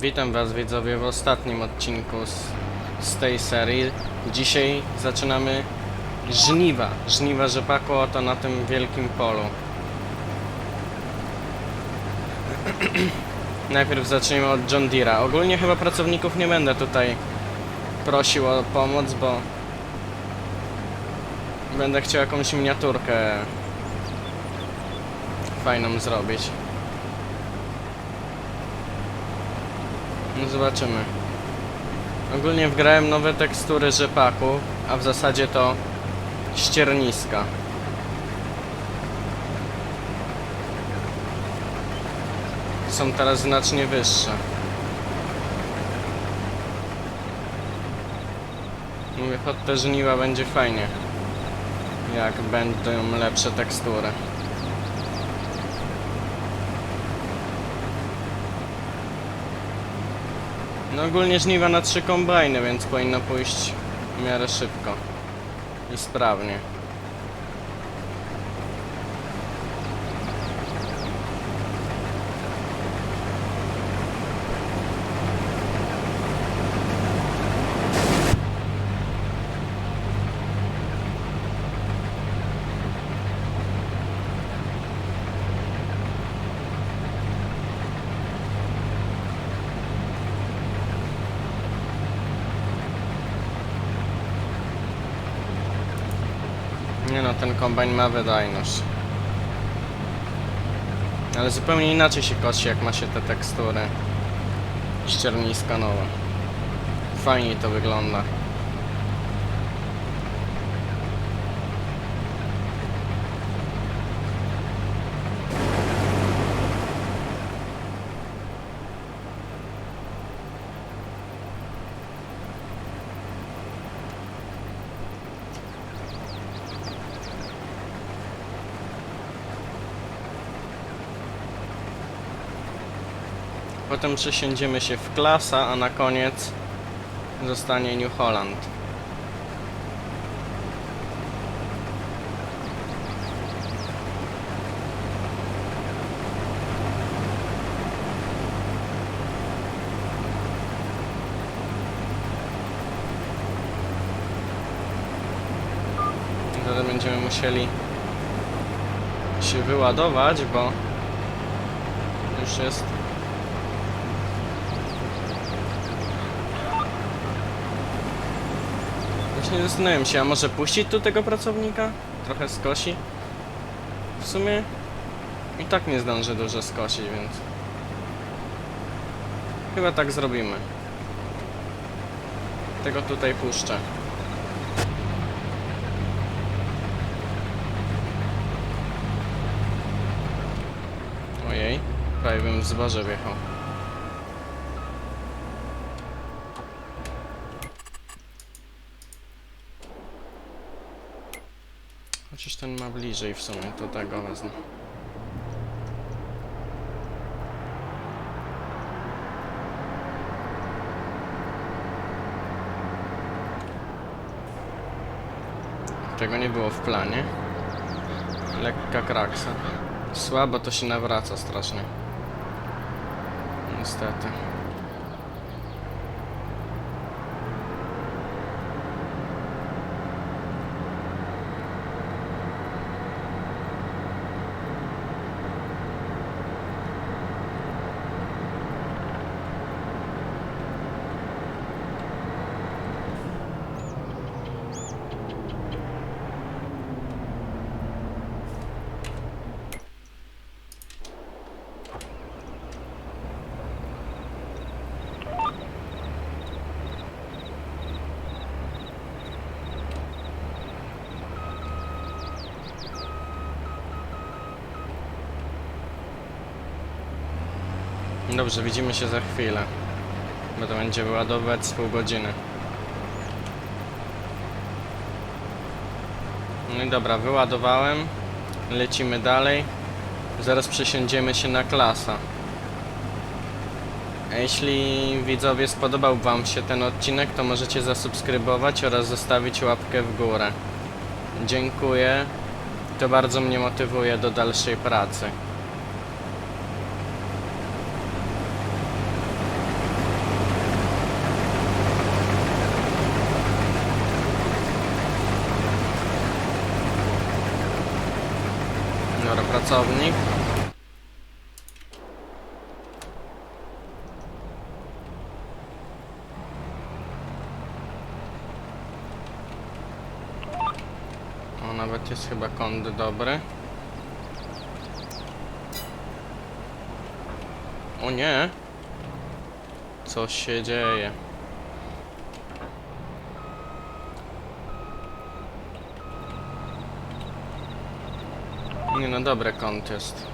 Witam Was widzowie w ostatnim odcinku z, z tej serii. Dzisiaj zaczynamy żniwa. Żniwa rzepaku oto na tym wielkim polu. Najpierw zacznijmy od John Deere'a. Ogólnie chyba pracowników nie będę tutaj prosił o pomoc, bo będę chciał jakąś miniaturkę fajną zrobić. Zobaczymy. Ogólnie wgrałem nowe tekstury rzepaku, a w zasadzie to ścierniska. Są teraz znacznie wyższe. Mówię, pod te żniwa będzie fajnie. Jak będą lepsze tekstury. No ogólnie żniwa na trzy kombajny, więc powinno pójść w miarę szybko i sprawnie. No, ten kombajn ma wydajność. Ale zupełnie inaczej się kosi, jak ma się te tekstury ścierniska nowe. Fajniej to wygląda. Potem przesiądziemy się w klasa, a na koniec zostanie New Holland. Wtedy będziemy musieli się wyładować, bo już jest Właśnie zastanawiam się, a może puścić tu tego pracownika? Trochę skosi? W sumie i tak nie zdąży dużo skosić, więc... Chyba tak zrobimy. Tego tutaj puszczę. Ojej, prawie bym w wjechał. Chociaż ten ma bliżej w sumie, to tego wezmę. Tego nie było w planie. Lekka kraksa. Słabo to się nawraca strasznie. Niestety. Dobrze, widzimy się za chwilę. Bo to będzie wyładowywać z pół godziny. No i dobra, wyładowałem. Lecimy dalej. Zaraz przesiądziemy się na klasa. Jeśli widzowie spodobał Wam się ten odcinek, to możecie zasubskrybować oraz zostawić łapkę w górę. Dziękuję. To bardzo mnie motywuje do dalszej pracy. Pracownik. O, nawet jest chyba kąt dobry. O nie! Co się dzieje? Nie no, dobre kąt jest.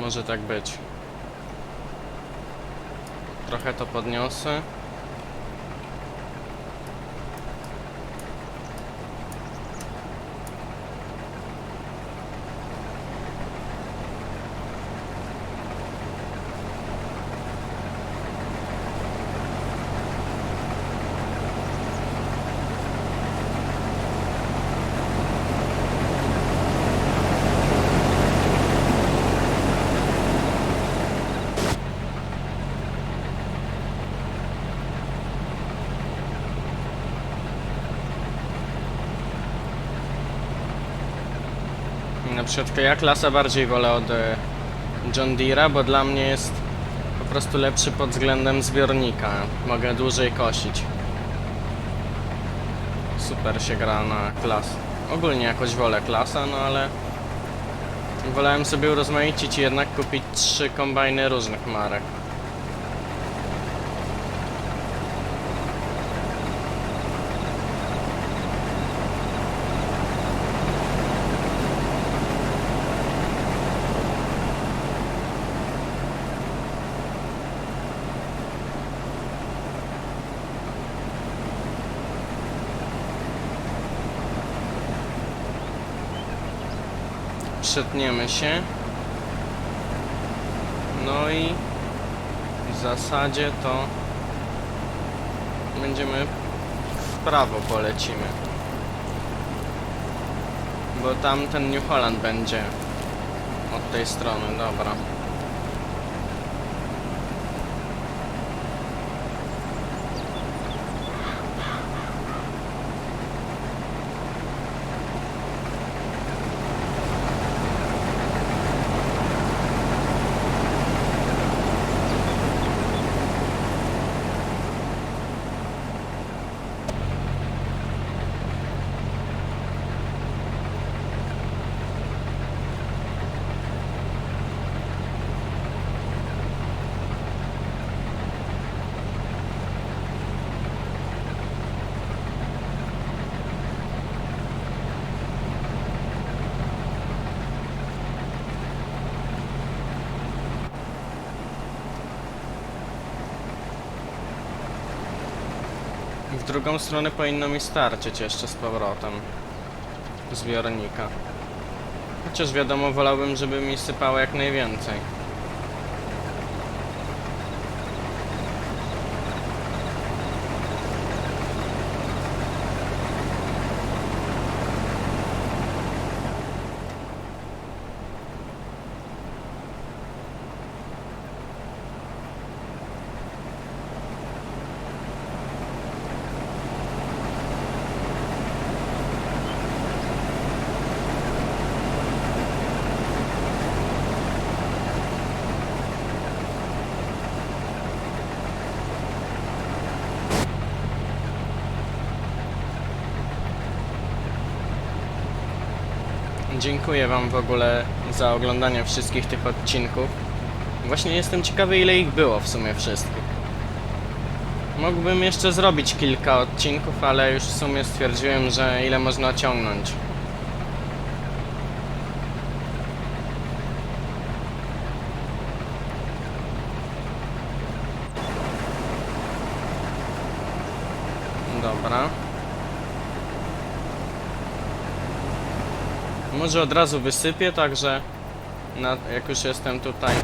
Może tak być. Trochę to podniosę. Na przykład ja klasa bardziej wolę od e, John Deere'a, bo dla mnie jest po prostu lepszy pod względem zbiornika. Mogę dłużej kosić. Super się gra na klas. Ogólnie jakoś wolę klasa, no ale wolałem sobie urozmaicić i jednak kupić trzy kombajny różnych marek. Przetniemy się. No i w zasadzie to będziemy w prawo polecimy. Bo tam ten New Holland będzie od tej strony, dobra. W drugą stronę powinno mi starczyć jeszcze z powrotem zbiornika. Chociaż wiadomo, wolałbym, żeby mi sypało jak najwięcej. Dziękuję Wam w ogóle za oglądanie wszystkich tych odcinków. Właśnie jestem ciekawy, ile ich było w sumie wszystkich. Mógłbym jeszcze zrobić kilka odcinków, ale już w sumie stwierdziłem, że ile można ciągnąć. Dobra. Może od razu wysypię, także na, jak już jestem tutaj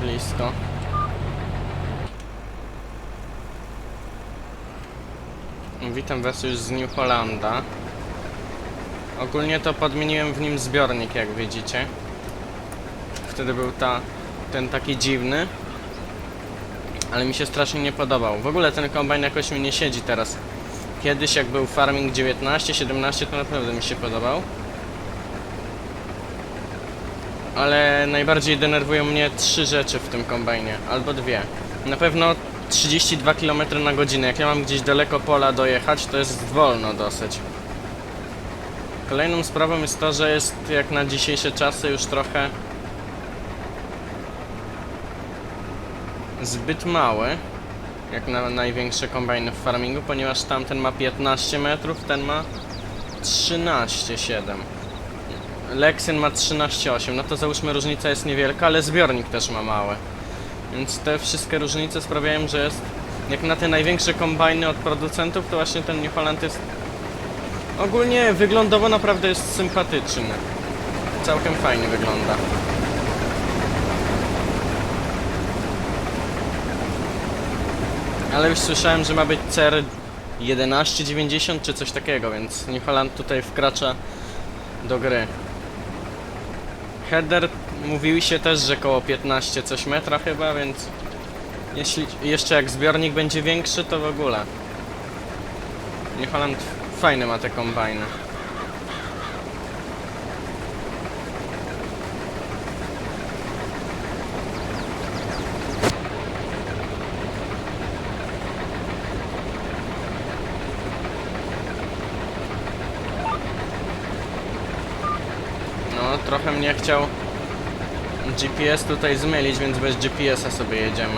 blisko. Witam Was już z New Hollanda. Ogólnie to podmieniłem w nim zbiornik, jak widzicie. Wtedy był ta, ten taki dziwny. Ale mi się strasznie nie podobał. W ogóle ten kombajn jakoś mi nie siedzi teraz. Kiedyś jak był Farming 19, 17 to naprawdę mi się podobał. Ale najbardziej denerwują mnie trzy rzeczy w tym kombajnie, albo dwie. Na pewno 32 km na godzinę. Jak ja mam gdzieś daleko pola dojechać, to jest wolno dosyć. Kolejną sprawą jest to, że jest jak na dzisiejsze czasy już trochę zbyt mały jak na największe kombajny w farmingu, ponieważ tamten ma 15 metrów, ten ma 13,7. Lexin ma 13,8, no to załóżmy różnica jest niewielka, ale zbiornik też ma mały. Więc te wszystkie różnice sprawiają, że jest jak na te największe kombajny od producentów, to właśnie ten New Holland jest ogólnie wyglądowo naprawdę jest sympatyczny. Całkiem fajnie wygląda. Ale już słyszałem, że ma być CR 1190 czy coś takiego, więc New tutaj wkracza do gry. Header mówił się też, że koło 15 coś metra chyba, więc jeśli jeszcze jak zbiornik będzie większy, to w ogóle. New fajne ma te kombajny. Trochę mnie chciał GPS tutaj zmylić, więc bez GPS-a sobie jedziemy.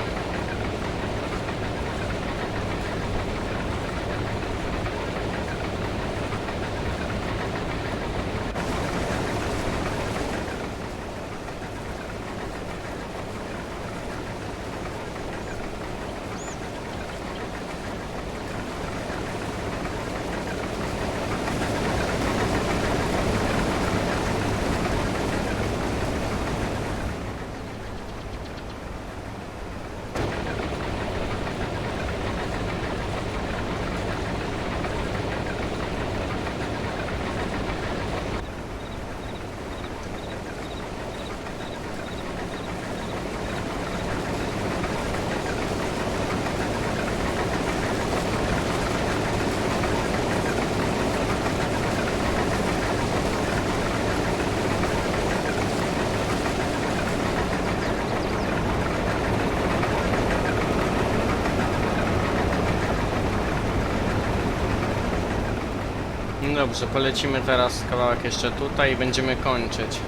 Dobrze, polecimy teraz kawałek jeszcze tutaj i będziemy kończyć.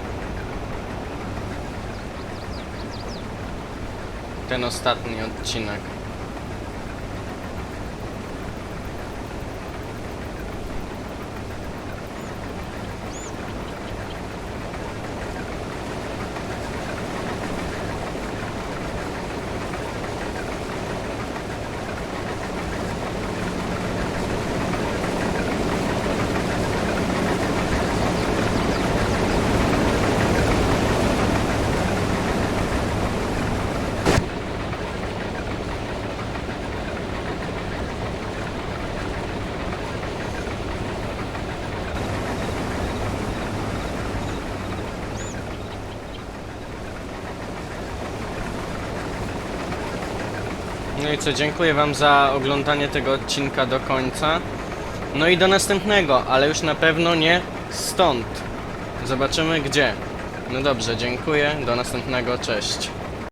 Ten ostatni odcinek. No i co, dziękuję Wam za oglądanie tego odcinka do końca. No i do następnego, ale już na pewno nie stąd. Zobaczymy gdzie. No dobrze, dziękuję, do następnego, cześć.